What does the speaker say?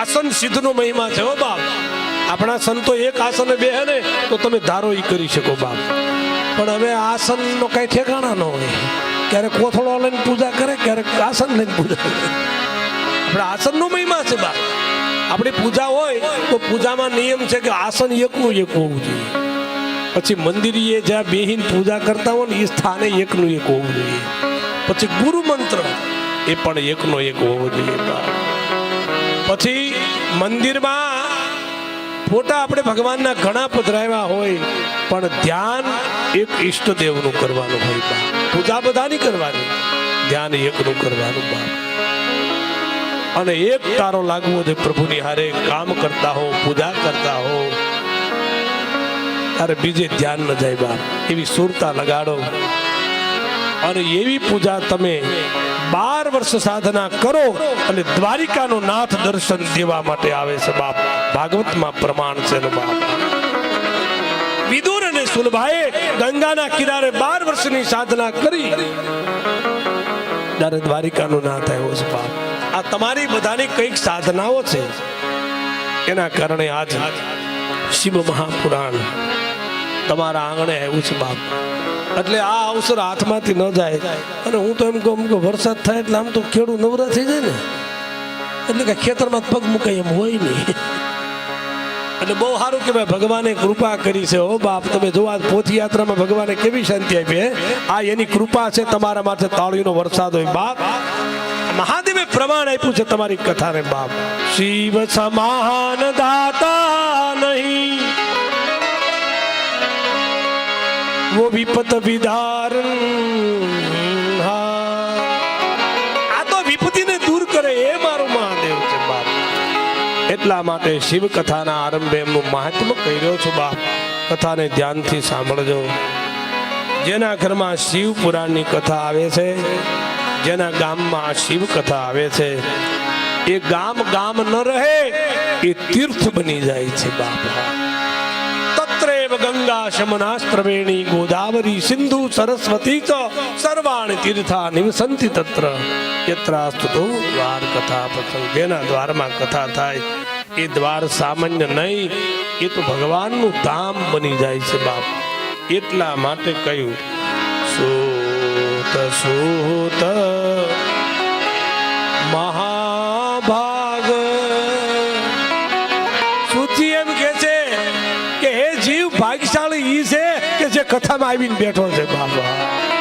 આસન સિદ્ધનો મહિમા છે હો બાપ. આપણા સંતો એક આસને બે ને, તો તમે ધારો એ કરી શકો બાપ. પણ હવે આસનનો કઈ ઠેકાણા ન હોય. ક્યારેક કોથળો લઈને પૂજા કરે, ક્યારેક આસન લઈને પૂજા કરે. આપણે આસનનો મહિમા છે બાપ. આપણી પૂજા હોય, તો પૂજામાં નિયમ છે કે આસન એકનું એક હોવું જોઈએ. પછી મંદિરે જ્યાં બેહીન પૂજા કરતા હોય ને એ સ્થાને એકનું એક હોવું જોઈએ. પછી ગુરુ મંત્ર, એ પણ એકનો એક હોવો જોઈએ બાપ. પછી મંદિરમાં ફોટા આપણે ભગવાનના ઘણા પધરાવ્યા હોય, પણ ધ્યાન એક ઈષ્ટદેવનું કરવાનું હોય બા. પૂજા બધાની કરવાની, ધ્યાન એકનું કરવાનું બા. અને એક તારો લાગવો છે, પ્રભુની હારે કામ કરતા હો, પૂજા કરતા હો. તારે બીજે ધ્યાન ન જાય બા. એવી સુરતા લગાડો. અને એવી પૂજા તમે બાર વર્ષ સાધના કરો અને દ્વારિકાનો નાથ દર્શન દેવા માટે આવે છે બાપ. ભાગવતમાં પ્રમાણ છે બાપ. વિદુર અને સુલભાએ ગંગાના કિનારે બાર વર્ષની સાધના કરી. ત્યારે દ્વારિકાનો નાથ આવ્યો છે બાપ. આ તમારી બધાની કંઈક સાધનાઓ છે. એના કારણે આજ શિવ મહાપુરાણ તમારા આંગણે આવ્યું છે બાપ. એટલે આ અવસર હાથમાંથી ન જાય. અને હું તો એમ કહું કે વરસાદ થાય એટલે આમ તો ખેડૂત નવરા થઈ જાય ને. એટલે કે ખેતરમાં પગ મૂકાય એમ હોય નહીં. એટલે બહુ સારું કે ભાઈ ભગવાને કૃપા કરી છે ઓ બાપ. તમે જો આ પોથયાત્રામાં ભગવાને કેવી શાંતિ આપી આ એની કૃપા છે તમારા માટે તાળીનો વરસાદ હોય બાપ. મહાદેવે પ્રમાણ આપ્યું છે તમારી કથાને બાપ. શિવ સમાન દાતા નહીં. वो વિપત વિદાર આ તો વિપતિને દૂર કરે એ મારું મહાદેવ છે બાપ એટલા માટે શિવ કથાના આરંભે હું મહાત્મ કર્યો છું બાપ. કથાને ધ્યાનથી સાંભળજો. જેના ઘરમાં શિવ પુરાણની કથા આવે છે, જેના ગામમાં શિવ કથા આવે છે, એ ગામ ગામ ન રહે, એ તીર્થ બની જાય છે બાપ. ગંગા શમનાસ્ત્રવેણી ગોદાવરી સિંધુ સરસ્વતી ચ સર્વાણિ તીર્થા નિવસંતિ તત્ર. યત્રાસ્તુ તો દ્વાર કથા પ્રસંગ જેના દ્વારમાં કથા થાય, એ દ્વાર સામાન્ય નહીં, એ તો ભગવાનનું ધામ બની જાય છે બાપ. એટલા માટે કહ્યું, સુત સુત મહાભાગ ભાગ્યશાળી ઈ છે કે જે કથામાં આવીને બેઠો છે? બાબા